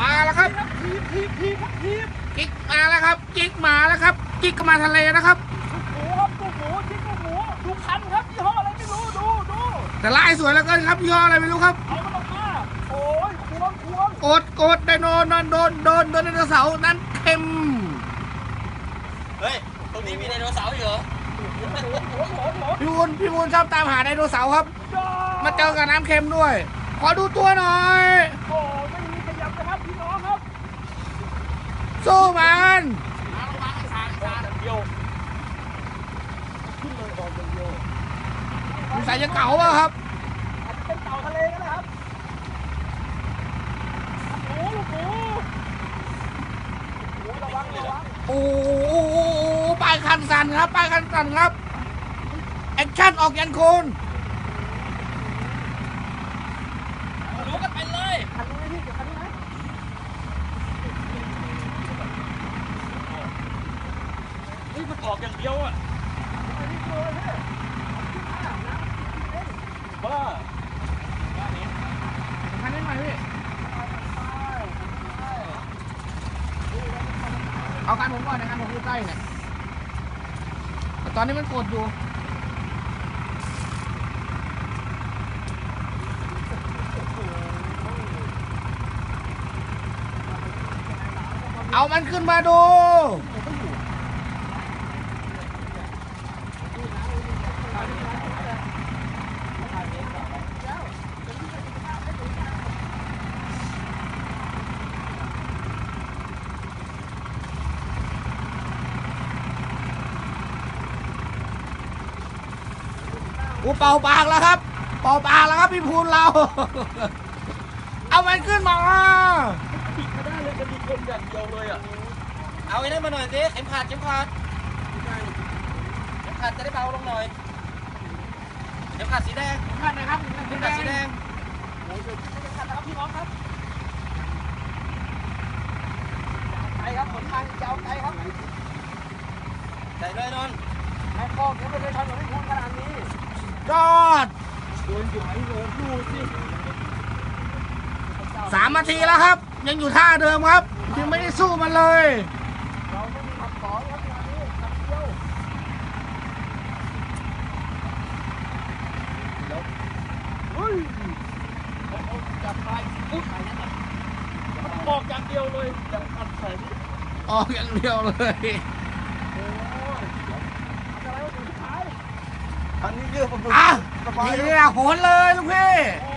มาแล้วครับทีทีทีครับทีกิ๊กมาแล้วครับกิ๊กมาแล้วครับกิ๊กก็มาทะเลนะครับหมูครับลูกหมูชิ้นลูกหมูดูคันครับยี่ห้ออะไรไม่รู้ดูดูแต่ลายสวยแล้วกันครับยี่ห้ออะไรไม่รู้ครับเอามันออกมาโอ้ยควงควงโกดโกดไดโนนอนโดนโดนโดนไดโนเสาร์นั้นเค็มเฮ้ยตรงนี้มีไดโนเสาร์อีกเหรอหัวหัวพี่มูลพี่มูลชอบตามหาไดโนเสาร์ครับ มาเจอกับน้ำเค็มด้วย ขอดูตัวหน่อยโอ้ไม่มีขยับนะครับพี่น้องครับ สู้มันออกอย่างเดียวขึ้นเลยออกอย่างเดียวสงสัยจะเก่าเปล่าครับอาจจะเป็นเต่าทะเลก็ได้ครับหมูลูกหมูหมูระวังระวังโอ้โหปลายคันสั่นครับปลายคันสั่นครับแอคชั่นออกยันโคน รู้กันไปเลย คันนี้ไหมพี่เดี๋ยวคันนี้ไหม เฮ้ย มันออกอย่างเดียวอะคันนี้เลยพี่บ้าคันนี้ไหน่อยพี่เอาคันผมก่อนนะคันผมอยู่ใกล้เนี่ยแต่ตอนนี้มันกดอยู่เอามันขึ้นมาดู กูเป่าปากแล้วครับ เป่าปากแล้วครับพี่พูนเรา เอามันขึ้นมาปิดไม่ได้เลยจะมีคนอย่างเดียวเลยอะ เอาไอ้นั่นมาหน่อยสิเข็มขัดเข็มขัดเข็มขัดจะได้เบาลงหน่อยเข็มขัดสีแดงขัดนะครับเข็มขัดสีแดงโอ้ยเดี๋ยวไม่ทันนะครับพี่น้องครับไกลครับผลทางยาวไกลครับใส่ด้วยนนท์แม่คอกยังไม่เคยทำแบบนี้คุณขนาดนี้ ยอดโดนอยู่ไหนโดนดูสิสามนาทีแล้วครับ ยังอยู่ท่าเดิมครับ ยังไม่ได้สู้มันเลยเราไม่มีคำสอนครับงานนี้คำเดียวเฮ้ยเอาเอาจับไปอุ๊ยไปนั่นน่ะมันบอกอย่างเดียวเลยอย่างอัดใส่นี่ออกอย่างเดียวเลย โอ้ย อะไรวะสุดท้ายอันนี้เยอะผมอะนี่แหละโหนเลยลูกพี่ โอ้